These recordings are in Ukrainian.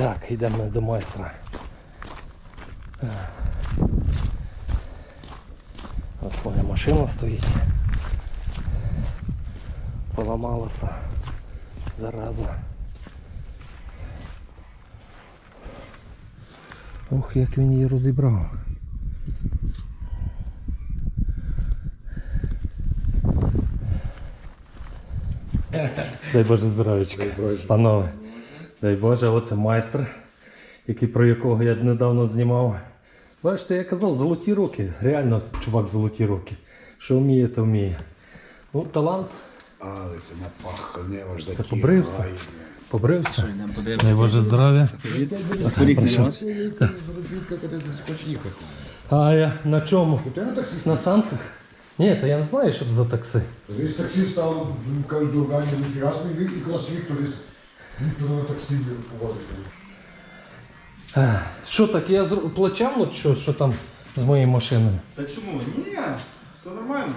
Так, йдемо до майстра. Ось моя машина стоїть. Поламалася. Зараза. Ох, як він її розібрав. Дай Боже здоров'ячка. Панове. Дай Боже, оце майстер, який, про якого я недавно знімав. Бачите, я казав, золоті руки. Реально, чувак, золоті руки. Що вміє, то вміє. Ну, талант, Але це напахане аж такі. побрився? гайні. побрився. Йдемо Дай. Боже здоров'я. А я на чому? Ти на таксі? На санках? Ні, то я не знаю, що це за такси. Таксі став, кажуть, до ніфіга собі, Вік- якраз Віктор із Віктор таксі повозиться. Що так, я плачам, от що, що там з моєю машиною? Та чому? Ні, все нормально.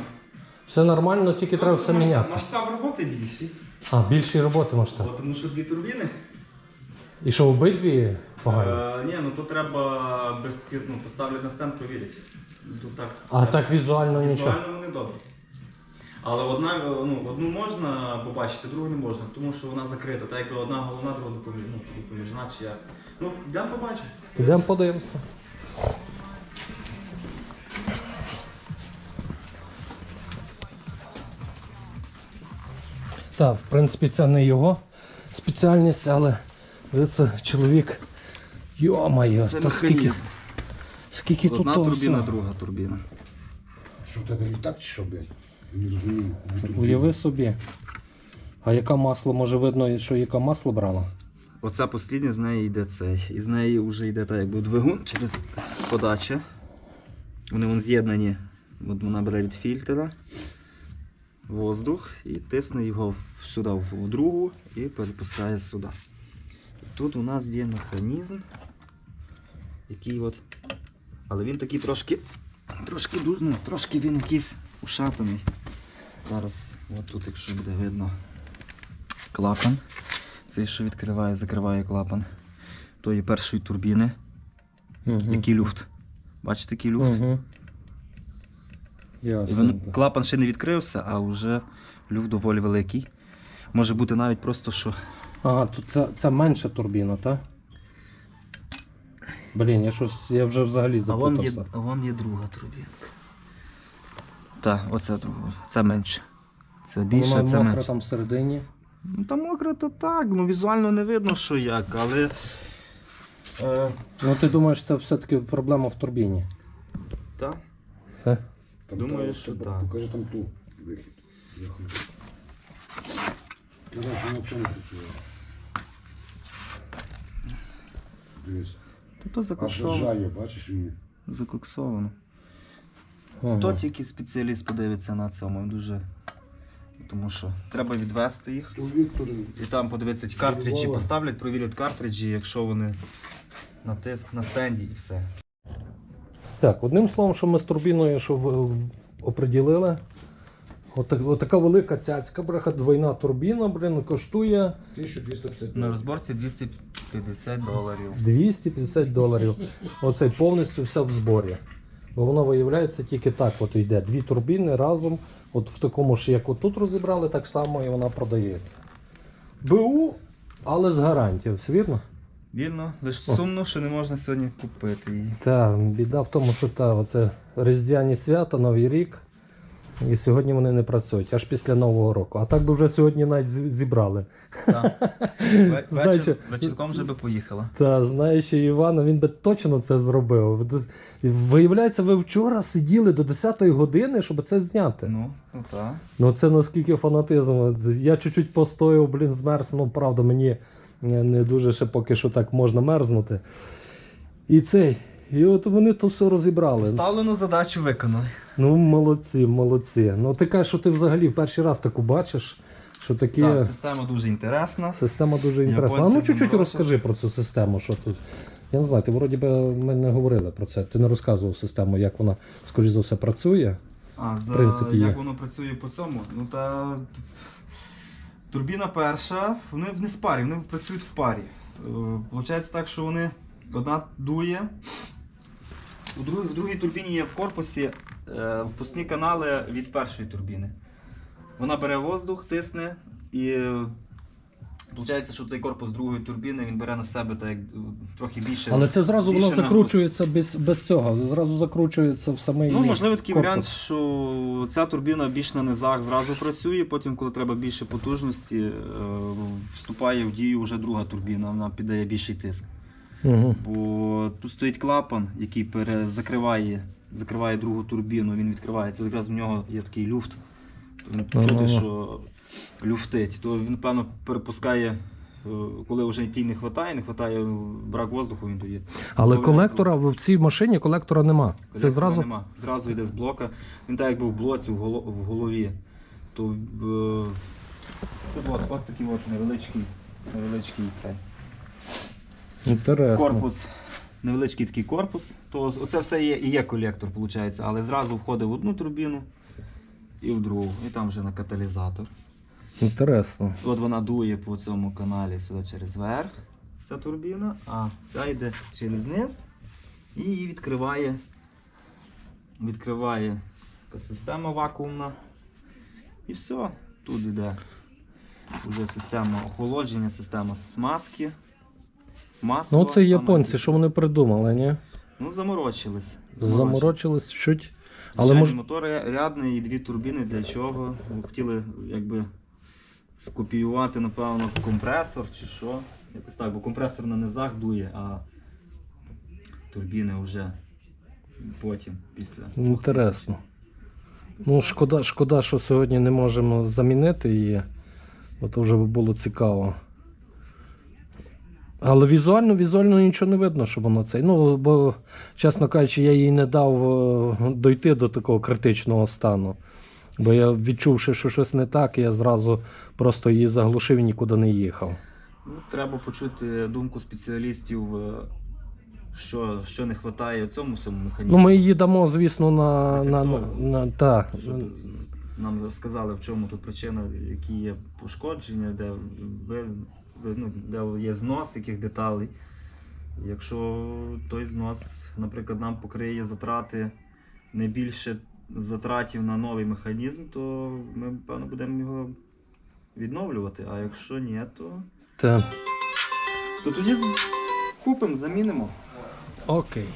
Все нормально, тільки треба все масштаб- міняти. Масштаб роботи більший. А, більші роботи масштаб. Бо Тому що дві турбіни. І що, обидві погані? Е, ні, ну то треба без ну, поставлять на стенд, провірять. Тут так, А так візуально нічого. візуально вони добрі. Але одна, е, ну, одну можна побачити, другу не можна, тому що вона закрита. Так якби одна головна, друга допоміж, ну, допоміжна чи як. Ну, йдемо побачимо. Йдемо подивимося. Так, в принципі, це не його спеціальність, але це чоловік. Йо-моє, Це то скільки, механізм. скільки тут Одна того турбіна, всього? друга турбіна. Що в тебе літак чи що, блядь? Уяви собі. А яке масло, може видно, що яке масло брало? Оця послідня з неї йде цей. І з неї вже йде так, якби двигун через подача. Вони вон з'єднані. От вона бере від фільтра воздух і тисне його сюди в другу і перепускає сюди. Тут у нас є механізм, який от. Але він такий трошки. Трошки, ду- ну, трошки він якийсь ушатаний. Зараз, от тут, якщо буде видно, клапан. Цей, що відкриває, закриває клапан тої першої турбіни. Угу. Який люфт. Бачите, який люфт? Угу. І Ясно. він, клапан ще не відкрився, а вже люфт доволі великий. Може бути навіть просто, що. Ага, тут це, це менша турбіна, так? Блін, я щось, я вже взагалі А вон є, а вон є друга турбінка. Так, оце. Це менше. Це більше, Вона це мокра менше. там всередині. Ну там мокро, то так, ну візуально не видно, що як, але. Е, Ну ти думаєш, це все-таки проблема в турбіні? так. Е? Там Думаю, та- що та- так. Покажи там ту вихід. Заходи. Казав, що вона взагалі не працює. Дивись. Та то Аж закоксовано. ржає, бачиш він. Закоксовано. Ага. То тільки спеціаліст подивиться на цьому дуже. Тому що треба відвести їх. І там подивитися картриджі, поставлять, провірять картриджі, якщо вони на тиск на стенді і все. Так, одним словом, що ми з турбіною що в- оприділили. От, така велика цяцька, бреха, двойна турбіна, блін, коштує 1250. На розборці 250 доларів. 250 доларів. Оцей повністю все в зборі. Бо воно виявляється тільки так от йде. Дві турбіни разом, от в такому ж, як отут розібрали, так само і вона продається. БУ, але з гарантією, все вірно? Вільно, лише сумно, що не можна сьогодні купити її. Так, біда в тому, що та, оце Різдвяні свята, Новий рік. І сьогодні вони не працюють, аж після Нового року. А так би вже сьогодні навіть зібрали. Так. Ве- Вечір, вечірком вже би поїхала. Та знаючи Івана, він би точно це зробив. Виявляється, ви вчора сиділи до 10-ї години, щоб це зняти. Ну, ну так. Ну це наскільки фанатизм. Я чуть-чуть постояв, блін, змерз. Ну, правда, мені не дуже ще поки що так можна мерзнути. І цей. І от вони то все розібрали. Поставлену задачу виконали. Ну, молодці, молодці. Ну ти кажеш, що ти взагалі в перший раз таку бачиш, що такі. Так, система дуже інтересна. Система дуже інтересна. А Японці ну чуть-чуть заморочили. розкажи про цю систему, що тут. Я не знаю, ти вроді би ми не говорили про це. Ти не розказував систему, як вона, скоріш за все, працює. А, за, принципі, як є. воно працює по цьому? Ну та турбіна перша, вони в неспарі, вони працюють в парі. Получається так, що вони одна дує. У другій, в другій турбіні є в корпусі е, впускні канали від першої турбіни. Вона бере воздух, тисне і виходить, що цей корпус другої турбіни він бере на себе так, як, трохи більше. Але це зразу воно більше закручується без, без цього. Зразу закручується в самий. Ну, можливо, такий корпус. варіант, що ця турбіна більш на низах зразу працює, потім, коли треба більше потужності, е, вступає в дію вже друга турбіна, вона піддає більший тиск. Угу. Бо тут стоїть клапан, який пере- закриває, другу турбіну, він відкривається. Якраз в нього є такий люфт. Він Ага. чути, що люфтить. То він, напевно, перепускає, е, коли вже тій не вистачає, не вистачає брак воздуху, він тоді. Але Коли- колектора в цій машині колектора нема. Це Колектора зразу. нема. Зразу йде з блока. Він так якби в блоці, в, голо- в голові. То в, тут от, от такий от невеличкий, невеличкий цей Інтересно. корпус. Невеличкий такий корпус. То оце все є, і є колектор, виходить, але зразу входить в одну турбіну і в другу. І там вже на каталізатор. Інтересно. От вона дує по цьому каналі сюди через верх, ця турбіна, а ця йде через низ і її відкриває. Відкриває така система вакуумна. І все. Тут йде вже система охолодження, система смазки. Масло, Ну, це японці, що вони придумали, ні? Ну, заморочились. Заморочились чуть. Але Але мож... мотор рядний і дві турбіни для чого? Хотіли якби скопіювати, напевно, компресор чи що. Якось так, бо компресор на низах дує, а турбіни вже потім, після. Інтересно. Ну, шкода, шкода, що сьогодні не можемо замінити її. Бо то вже було цікаво. Але візуально, візуально нічого не видно, що воно цей. Ну, бо, чесно кажучи, я їй не дав е, дойти до такого критичного стану. Бо я відчувши, що щось не так, я зразу просто її заглушив і нікуди не їхав. Ну, треба почути думку спеціалістів, е, що, що не вистачає цьому всьому механізму. Ну, ми її дамо, звісно, на. на, на, на та. Щоб нам сказали, в чому тут причина, які є пошкодження, де, ви, ви- ну, де є знос яких деталей. Якщо той знос, наприклад, нам покриє затрати не більше затратів на новий механізм, то ми, певно, будемо його відновлювати. А якщо ні, то, Та. то тоді купимо, замінимо. Окей.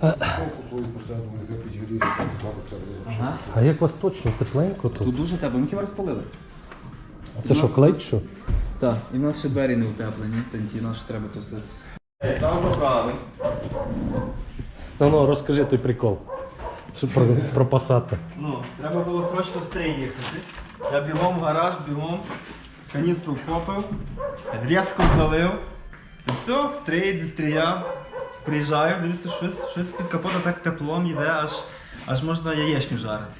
Так. А як у вас точно тепленько тут? Тут дуже тепло. Ми хіба розпалили? А це що, клей чи що? Так, і в нас ще двері не утеплені, ті нас ще треба то все. Став забрали. Ну ну розкажи той прикол. Що про, про пасати. Ну, треба було срочно в стрій їхати. Я бігом в гараж, бігом, каністру вкопив, різко залив. І все, в стрій зі стрія. Приїжджаю, дивлюся, щось, щось під капота так теплом йде, аж, аж можна яєчню жарити.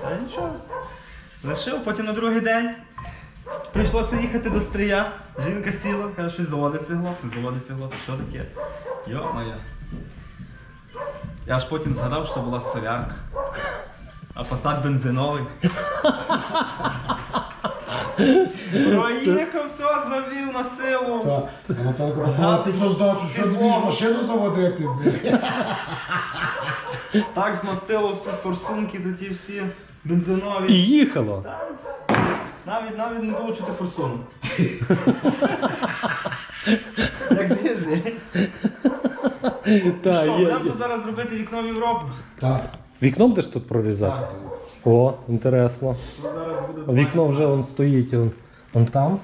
Та нічого. Лишив, потім на другий день. Прийшлося їхати до стрія. Жінка сіла, каже, щось заводиться глох, не заводиться глох, що таке? Йо моя. Я аж потім згадав, що була солярка. А посад бензиновий. Проїхав, все, завів на силу. Так, а Наталка мала підроздачу, що не вмієш машину заводити. блін. Так змастило всі форсунки, тут ті всі І їхало. Та, Навіть навіть не було чути форсунок. Як дизель. Та, Що, є, будемо є. зараз робити вікно в Європу? Так. Вікно будеш тут прорізати? Так. О, інтересно. Тут зараз буде Вікно вже он стоїть он, он там.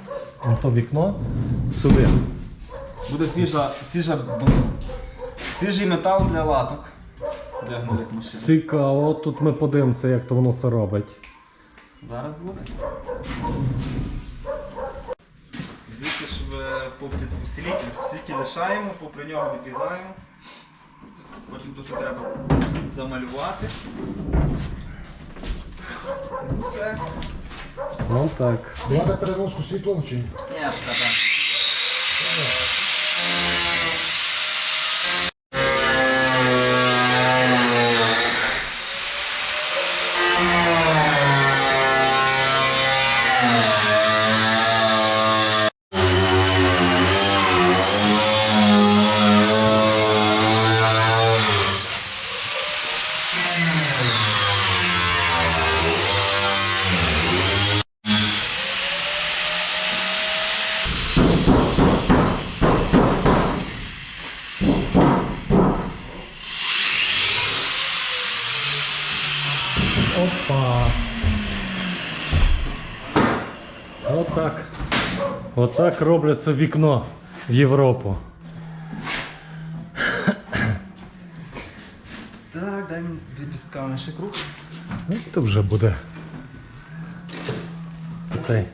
Он то вікно. Сюди. Буде свіжа, свіжа, свіжий метал для латок. Для гнилих машин. Цікаво, тут ми подивимося, як то воно все робить. Зараз буде. Звідси, щоб попід усилитель, усилитель лишаємо, попри нього відрізаємо. Потім тут треба замалювати. Все. Ну так. Влада переноску світлом чи ні? Ні, Отак робляться вікно в Європу. Так, дай мені з ліпістками ще круг. Ну, то вже буде. Цей.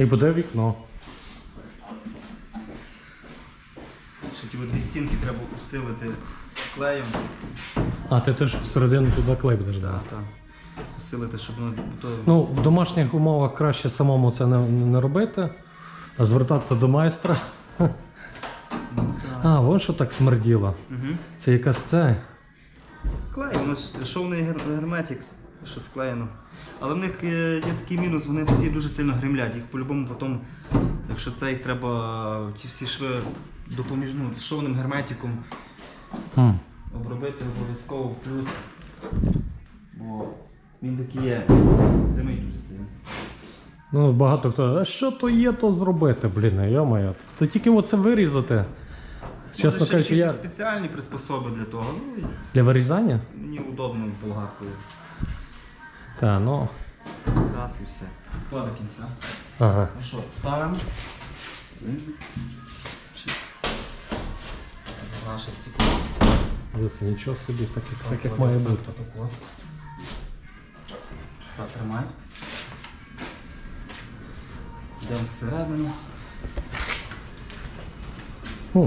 І буде вікно. Ще ті дві стінки треба усилити клеєм. А, ти теж всередину туди клей будеш дати. Так. Усилити, щоб воно то. Ну, в домашніх умовах краще самому це не, не робити, а звертатися до майстра. А, вон що так смерділо. Угу. Це якась це. Клей, воно ж шовний гер- герметик, що склеєно. Але в них є, є такий мінус, вони всі дуже сильно гремлять. Їх по-любому потім, якщо це їх треба ті всі шви допоміжну шовним герметиком Хм. обробити обов'язково в плюс. Бо він такий є. Гримить дуже сильно. Ну, багато хто. А що то є, то зробити, блін, йо-моє. То тільки оце вирізати. Чесно Може, ще кажучи, якісь я. спеціальні приспособи для того. Ну, Для вирізання? мені удобно болгаркою. Так, ну. Раз і все. То до кінця. Ага. Ну що, ставимо. Наше стекло. Дивися, нічого собі, так, як- так як Ось має так, бути. отако. Так, тримай. Йдемо всередину. Хм.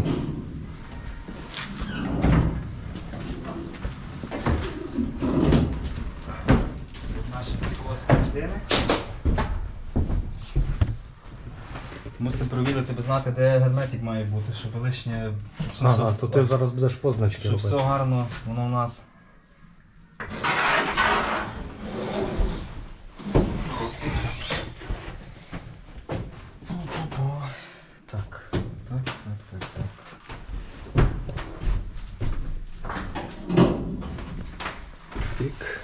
Мусимо провірити, би знати, де герметик має бути, щоб лишнє. Щоб все, Ага, то ти зараз будеш позначки щоб робити. все гарно воно у нас. Так, так, так, так, так. Тик.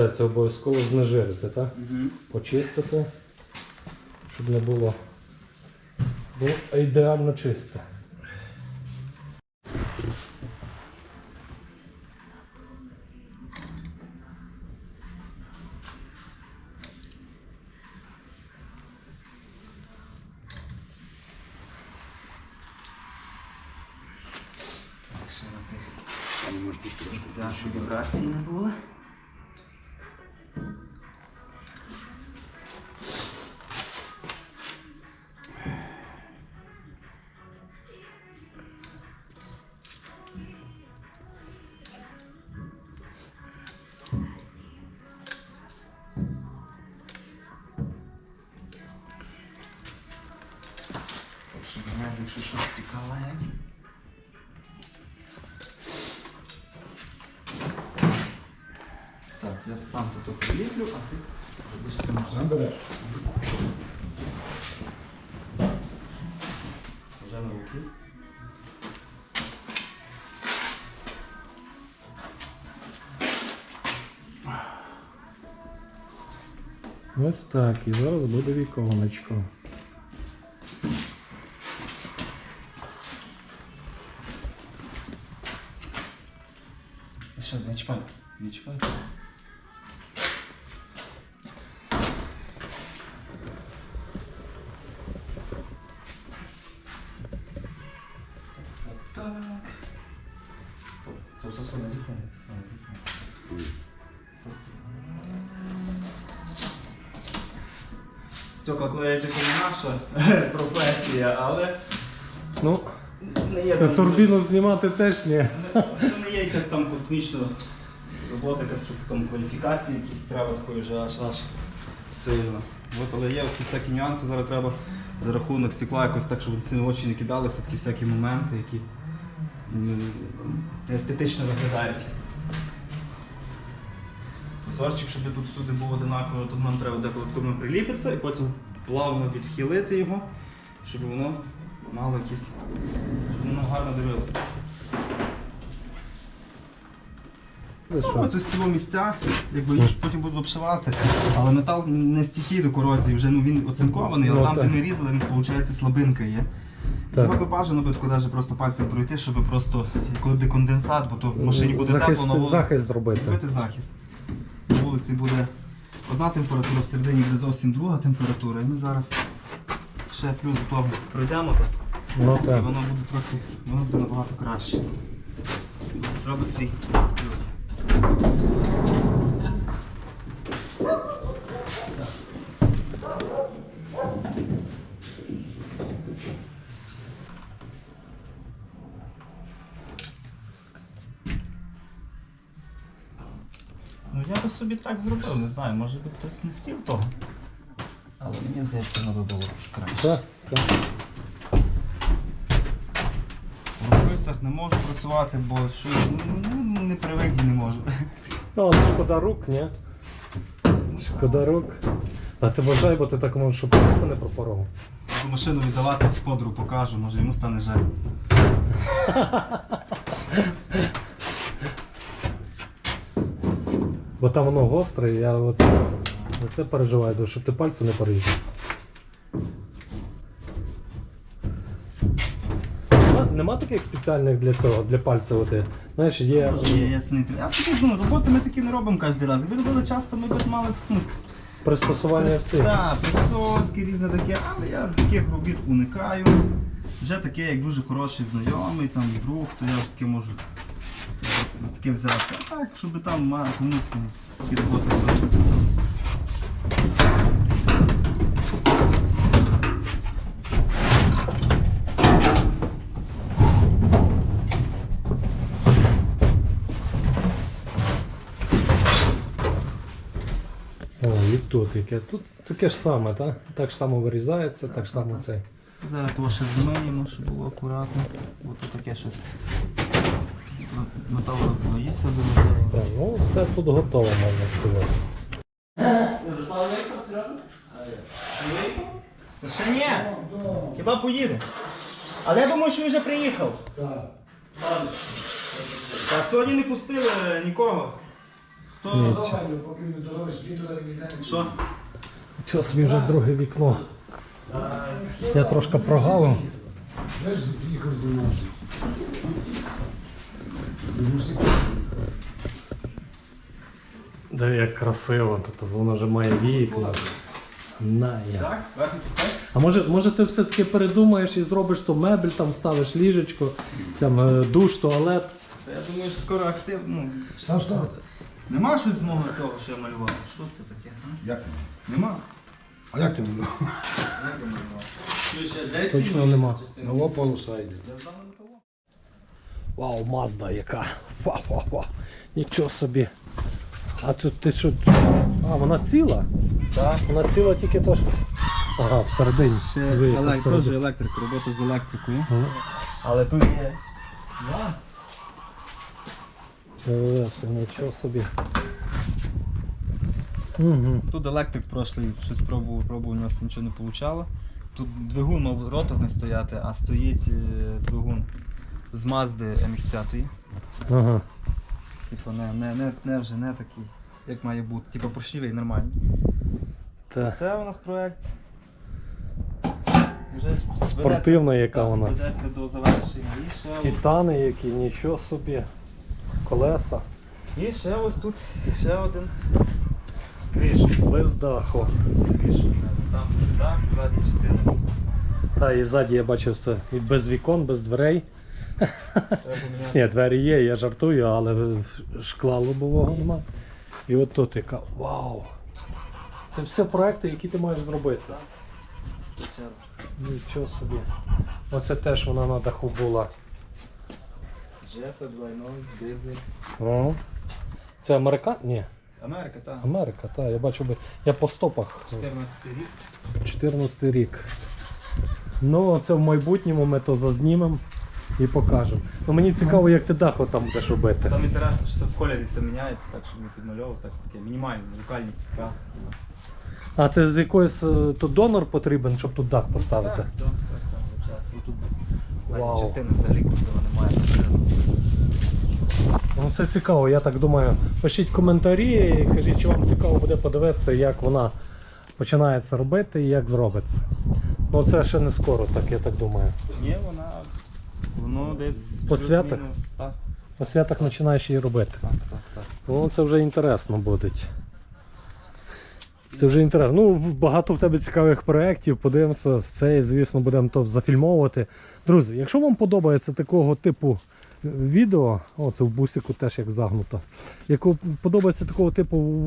Це, це обов'язково знежирити, так? Угу. Почистити, щоб не було. Було ідеально чисте. Грязь, якщо щось стікало. Так, я сам тут приліплю, а ти будеш там Сам береш. вже на руки. Ось так. І зараз буде віконечко. не чіпай. Не чіпай. Так. Стоп, стоп, стоп, не тисни, не тисни, не тисни. Просто. Стекла клеїти це не наша професія, але Ну, не є турбіну знімати теж ні. це не є якась там космічна робота, якась щоб там кваліфікації якісь треба такої вже аж аж сильно. От, але є такі всякі нюанси, зараз треба за рахунок стекла якось так, щоб ці очі не кидалися, такі всякі моменти, які естетично виглядають. Зазорчик, щоб тут всюди був одинаково, тут нам треба деколи приліпитися і потім плавно відхилити його, щоб воно мало якісь, щоб воно гарно дивилося. За що? Ось ось ці місця, якби їх потім буду обшивати, але метал не стійкий до корозії, вже ну, він оцинкований, але Ну, там, де так. ми різали, він, виходить, слабинка є. Так. Би бажано би тако просто пальцем пройти, щоб просто коли деконденсат, бо то в машині буде Захист- тепло на вулиці. захист зробити. Зробити захист. На вулиці буде одна температура, всередині буде зовсім друга температура. І ми зараз ще плюс до того пройдемо так. Ну І воно буде трохи, воно буде набагато краще. Зроби свій плюс. Ну я би собі так зробив, не знаю, може би хтось не хотів того. Але мені здається, воно би було краще. Так, так. В рукавицях не можу працювати, бо що, ну, не привик і не можу. Ну, шкода рук, ні? Шкода рук. А ти вважай, бо ти так можеш, щоб це не пропоров. Машину віддавати господару покажу, може йому стане жаль. Бо там воно гостре, я оце, за це переживаю, щоб ти пальці не порізав. Нема, таких спеціальних для цього, для пальця. Оти. Знаєш, є. Є ясний. А такі, ну, роботи ми такі не робимо кожен раз. Якби робили часто, ми б мали б ну, Пристосування всіх. Так, присоски різне таке, але я таких робіт уникаю. Вже таке, як дуже хороший знайомий, там друг, то я ж таке можу за таке взятися. А так, щоб там комусь такі роботи робити. Тут яке. Тут таке ж саме, так? Так ж само вирізається, так ж само це. Зараз того ще змиємо, щоб було акуратно. Бо то таке щось. Метал роздвоївся до металу. Так, ну все тут готово, можна сказати. Та ще ні. Хіба поїде? Але я думаю, що він вже приїхав. Так. Та сьогодні не пустили нікого. Хто? Ні. Давай, поки не дороги світла. Що? Чого собі вже друге вікно. Я трошки прогавив. Знаєш, приїхав зі мною. Да як красиво, тут воно вже має вікна. На я. А може, може ти все-таки передумаєш і зробиш то мебель, там ставиш ліжечко, там е, душ, туалет. Я думаю, що скоро актив. Ну, Став, став. Нема щось з мого цього, що я малював. Що це таке? а? Як? Нема. А як ти воно? Точно нема. На лопалу сайді. Вау, Мазда яка. Вау, вау, вау. Нічого собі. А тут ти що? А, вона ціла? Так. Вона ціла тільки то. що- Ага, всередині. Ще елек... всередині. теж електрик, робота з електрикою. Ага. Але тут є нюанс. Е, Нічого собі. Угу. Тут електрик прошлий щось пробував, пробував, у нього нічого не вийшло. Тут двигун мав ротор не стояти, а стоїть е, двигун з Mazda MX5. Ага. Типу, не, не, не, не вже не такий, як має бути. Типу поршневий, нормальний. Та. Це у нас проект. Вже Спортивна яка так, вона. Ведеться до завершення. І ще Титани які, нічого собі. Колеса. І ще ось тут ще один криш. Без даху. Криш. Там дах, задня частина. Та і ззаді я бачив це і без вікон, без дверей. Ні, двері є, я жартую, але шкла лобового нема. І от тут яка. Вау! Це все проекти, які ти маєш зробити. Звичайно. Нічого собі. Оце теж вона на даху була. Джефа, двойной, дизель. О. Це Америка? Ні, Америка, так. Америка, так. Я бачу, би- я по стопах. 14 рік. 14 рік. Ну, це в майбутньому ми то зазнімемо і покажемо. Ну мені цікаво, як ти дах там будеш робити. Саме інтересне, що це в кольорі все міняється, так щоб не підмальовував, так таке мінімальні, локальні підкраси. А ти з якоїсь е, то донор потрібен, щоб тут дах поставити? Так, так, так, так, задня Вау. частина взагалі кузова немає. Ну це цікаво, я так думаю. Пишіть коментарі, і кажіть, чи вам цікаво буде подивитися, як вона починається робити і як зробиться. Ну це ще не скоро, так я так думаю. Ні, вона, воно десь По святах? плюс-мінус, святах починаєш її робити. так, так, так. Ну це вже інтересно буде. Це вже інтересно. Ну, багато в тебе цікавих проєктів, подивимося. Це, звісно, будемо то зафільмовувати. Друзі, якщо вам подобається такого типу відео, о, це в бусику теж як загнуто. Якщо подобається такого типу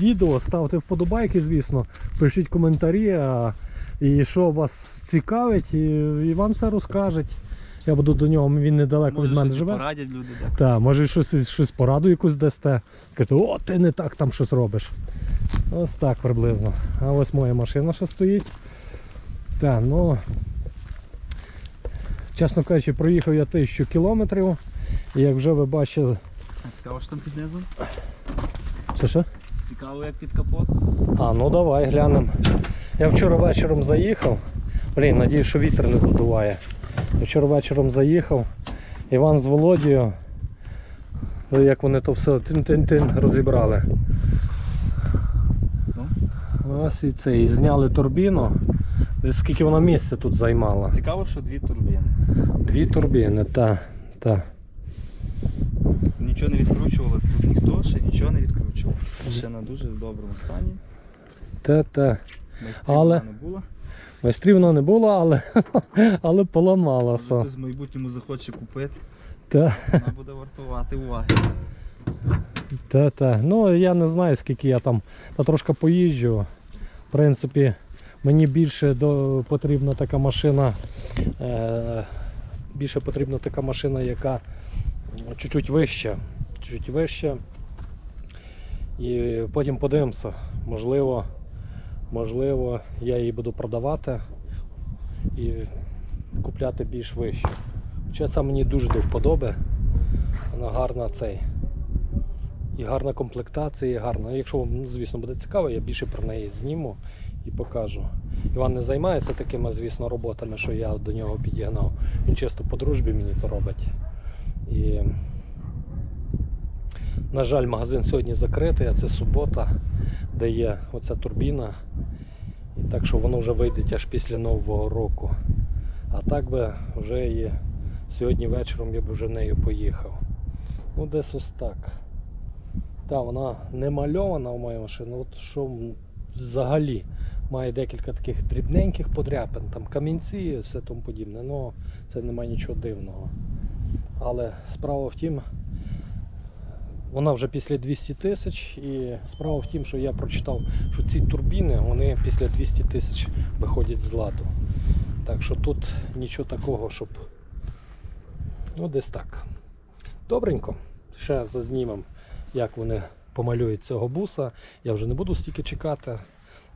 відео, ставте вподобайки, звісно, пишіть коментарі, а, і що вас цікавить, і, і вам все розкажуть. Я буду до нього, він недалеко від мене щось живе. порадять люди, так. Так, може щось, щось пораду якусь дасте. Кажете, о, ти не так там щось робиш. Ось так приблизно. А ось моя машина ще стоїть. Так, ну. Чесно кажучи, проїхав я тисячу кілометрів. І як вже ви бачили. Цікаво, що там під низом? Що що? Цікаво, як під капотом. А, ну давай глянемо. Я вчора вечором заїхав. Блін, надію, що вітер не задуває. Я вчора вечором заїхав. Іван з Володією. ну, Як вони то все тин-тин-тин розібрали. Ну. Ось і це. І зняли турбіну. Скільки вона місця тут займала? Цікаво, що дві турбіни. Дві турбіни, та, та. Нічого не відкручувалось, тут ніхто ще нічого не відкручував. Машина дуже в доброму стані. Та, та. Майстрів Але- вона не було. Майстрів вона не було, але, але поламалася. хтось в майбутньому захоче купити, Та. вона буде вартувати уваги. Та, та. Ну я не знаю, скільки я там та трошки поїжджу. В принципі, мені більше до, потрібна така машина. Е, більше потрібна така машина, яка чуть-чуть вища. Чуть вища. І потім подивимося. Можливо, можливо, я її буду продавати і купляти більш вищу. Хоча це мені дуже до вподоби. Вона гарна цей. І гарна комплектація, і гарна. Якщо вам, ну, звісно, буде цікаво, я більше про неї зніму і покажу. Іван не займається такими, звісно, роботами, що я до нього підігнав. Він чисто по дружбі мені то робить. І, на жаль, магазин сьогодні закритий, а це субота, де є оця турбіна. І так що воно вже вийде аж після Нового року. А так би вже і сьогодні вечором я б вже нею поїхав. Ну, десь ось так. Так, вона не мальована у моїй машині, от що взагалі має декілька таких дрібненьких подряпин, там камінці все тому подібне. Ну, це немає нічого дивного. Але справа в тім, вона вже після 200 тисяч, і справа в тім, що я прочитав, що ці турбіни вони після 200 тисяч виходять з ладу. Так що тут нічого такого, щоб. Ну, десь так. Добренько. Ще зазнімемо, як вони помалюють цього буса. Я вже не буду стільки чекати.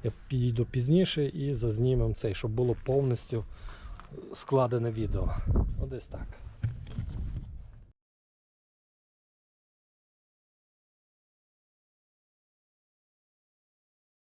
Я підійду пізніше і зазнімемо цей, щоб було повністю складене відео. Ось десь так.